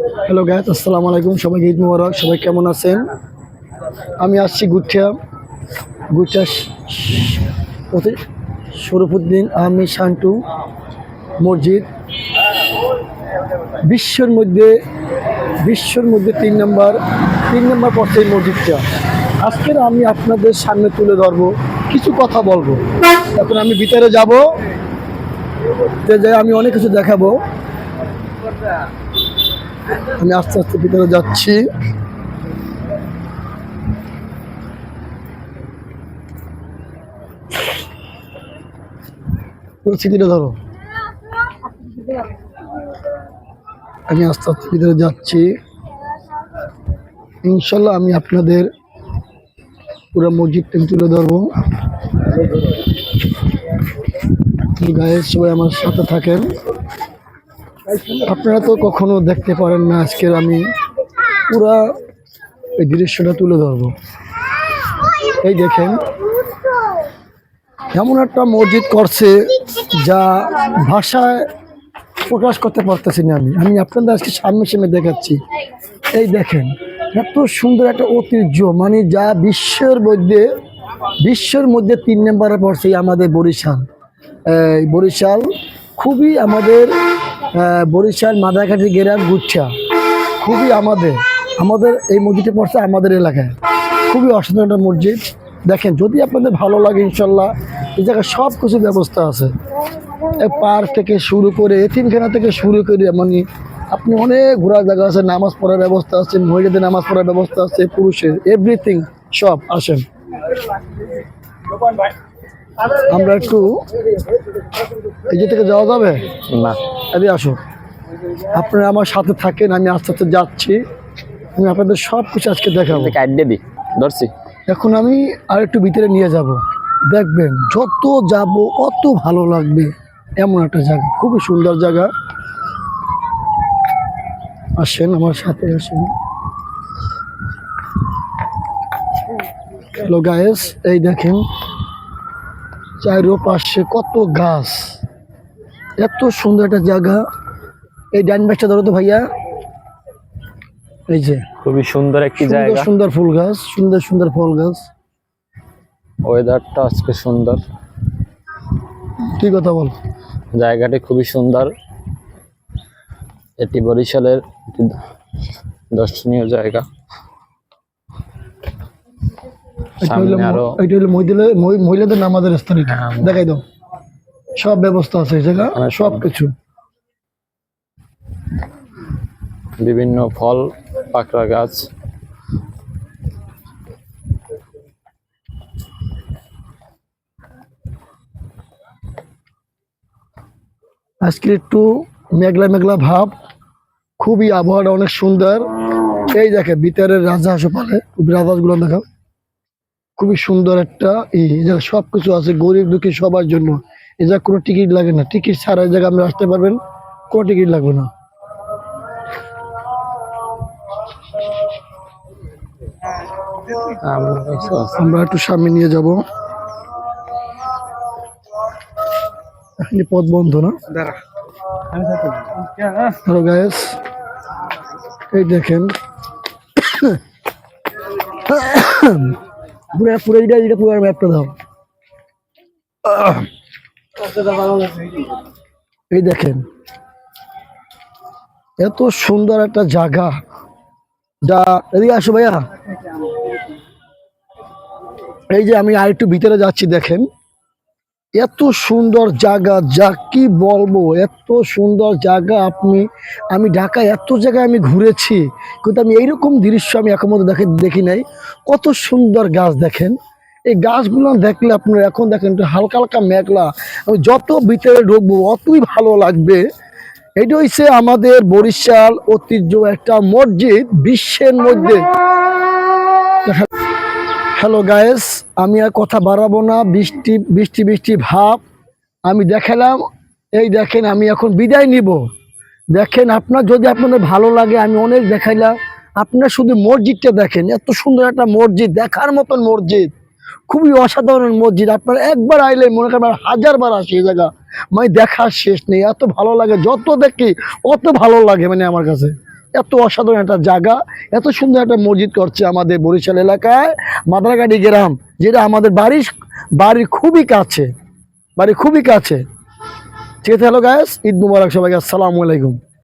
Hello guys আসসালামু আলাইকুম, সবাইকে ঈদ মুবারক, সবাই কেমন আছেন? আমি আসছি গুঠিয়া গুঠিয়া শরফুদ্দিন আহমেদ শান্টু মসজিদ। বিশ্বের মধ্যে বিশ্বের মধ্যে তিন নম্বর তিন নম্বর এই মসজিদটা। আজকের আমি আপনাদের সামনে তুলে ধরবো, কিছু কথা বলব। এখন আমি ভিতরে যাব যাই, আমি অনেক কিছু দেখাবো। আমি আস্তে আস্তে ভিতরে যাচ্ছি। ধরো। আমি আস্তে আস্তে ভিতরে যাচ্ছি। ইনশাল্লাহ আমি আপনাদের পুরো মসজিদটা তুলে ধরবো। গায়ে সবাই আমার সাথে থাকেন। আপনারা তো কখনো দেখতে পারেন না আজকের আমি পুরা এই দৃশ্যটা তুলে ধরবো। এই দেখেন, এমন একটা মসজিদ করছে যা ভাষায় প্রকাশ করতে পারতেছি না আমি। আমি আপনাদের আজকে সামনে সামনে দেখাচ্ছি। এই দেখেন, এত সুন্দর একটা ঐতিহ্য মানে যা বিশ্বের মধ্যে বিশ্বের মধ্যে তিন নম্বরে পড়ছে আমাদের বরিশাল। এই বরিশাল খুবই আমাদের বরিশাল, মাদারঘাটি, গেরাম, গুচ্ছা। খুবই আমাদের আমাদের এই মসজিদটা পড়ছে আমাদের এলাকায়। খুবই অসাধারণ একটা মসজিদ। দেখেন, যদি আপনাদের ভালো লাগে ইনশাল্লাহ, এই জায়গায় সব কিছু ব্যবস্থা আছে। পার্ক থেকে শুরু করে এতিমখানা থেকে শুরু করে মানে আপনি অনেক ঘোরার জায়গা আছে, নামাজ পড়ার ব্যবস্থা আছে মহিলাদের নামাজ পড়ার ব্যবস্থা আছে, পুরুষের এভরিথিং সব আসেন। আমরা একটু এই থেকে যাওয়া যাবে? না। এদিকে আসো। আপনারা আমার সাথে থাকেন আমি আস্তে আস্তে যাচ্ছি। আমি আপনাদের সব কিছু আজকে দেখাবো। কাট দিয়ে দি ধরছি। এখন আমি আর একটু ভিতরে নিয়ে যাব। দেখবেন যত যাব অত ভালো লাগবে। এমন একটা জায়গা খুবই সুন্দর জায়গা। আসেন আমার সাথে আসেন। হ্যালো গায়েস এই দেখেন। চারো পাশে কত গাছ। এত সুন্দর একটা জায়গা। এই ডাইন ব্যাগটা ধরো তো ভাইয়া। এই যে। খুবই সুন্দর একটি জায়গা। সুন্দর ফুল গাছ সুন্দর সুন্দর ফল গাছ। ওয়েদারটা আজকে সুন্দর। কি কথা বল? জায়গাটি খুবই সুন্দর। এটি বরিশালের দর্শনীয় জায়গা। সামনে আরও এটা হইল মহিলাদের মহি- মহিলাদের নামাজের স্থান এটা। হ্যাঁ। দেখাই দাও। সব ব্যবস্থা আছে এই জায়গা হ্যাঁ, সব কিছু। বিভিন্ন ফল পাকড়া গাছ। আজকে একটু মেঘলা মেঘলা ভাব খুবই আবহাওয়াটা অনেক সুন্দর। এই দেখে ভিতরের রাজা হাসপাতালে রাজাগুলো দেখাও। খুবই সুন্দর একটা এই জায়গা সব কিছু আছে গরিব দুঃখী সবার জন্য। এই জায়গা কোনো টিকিট লাগে না। টিকিট ছাড়া এই জায়গায় আপনি আসতে পারবেন কোনো টিকিট লাগবে না। আমরা একটু সামনে নিয়ে যাব। এখানে পথ বন্ধ না? হ্যালো গায়েস এই দেখেন। পুরো পুরো এটা এটা পুরো ম্যাপটা দাও। এই দেখেন, এত সুন্দর একটা জায়গা। যা, এদিকে আসো ভাইয়া। এই যে আমি আরেকটু ভিতরে যাচ্ছি, দেখেন। এত সুন্দর জায়গা যা কি বলব? এত সুন্দর জায়গা আপনি, আমি ঢাকায় এত জায়গায় আমি ঘুরেছি, কিন্তু আমি এইরকম দৃশ্য আমি এখন মধ্যে দেখে দেখি নাই। কত সুন্দর গাছ দেখেন। এই গাছগুলো দেখলে আপনারা এখন দেখেন হালকা হালকা মেঘলা। আমি যত ভিতরে ঢুকবো, অতই ভালো লাগবে। এটা হচ্ছে আমাদের বরিশাল ঐতিহ্য একটা মসজিদ, বিশ্বের মধ্যে। হ্যালো গায়েস আমি আর কথা বাড়াবো না। বৃষ্টি বৃষ্টি বৃষ্টি ভাব। আমি দেখালাম। এই দেখেন, আমি এখন বিদায় নিব। দেখেন, আপনার যদি আপনাদের ভালো লাগে, আমি অনেক দেখাইলাম। আপনার শুধু মসজিদটা দেখেন। এত সুন্দর একটা মসজিদ, দেখার মতন মসজিদ। খুবই অসাধারণ মসজিদ। আপনারা একবার আইলে মনে করেন হাজার বার আসি এই জায়গা। মানে দেখার শেষ নেই। এত ভালো লাগে, যত দেখি, অত ভালো লাগে মানে আমার কাছে। এত অসাধারণ একটা জায়গা, এত সুন্দর একটা মসজিদ করছে আমাদের বরিশাল এলাকায়। মাদারাগাড়ি গ্রাম, যেটা আমাদের বাড়ির বাড়ির খুবই কাছে, বাড়ির খুবই কাছে। ঠিক আছে হ্যালো গায়েস ঈদ মুবারক সবাইকে, আসসালামু আলাইকুম।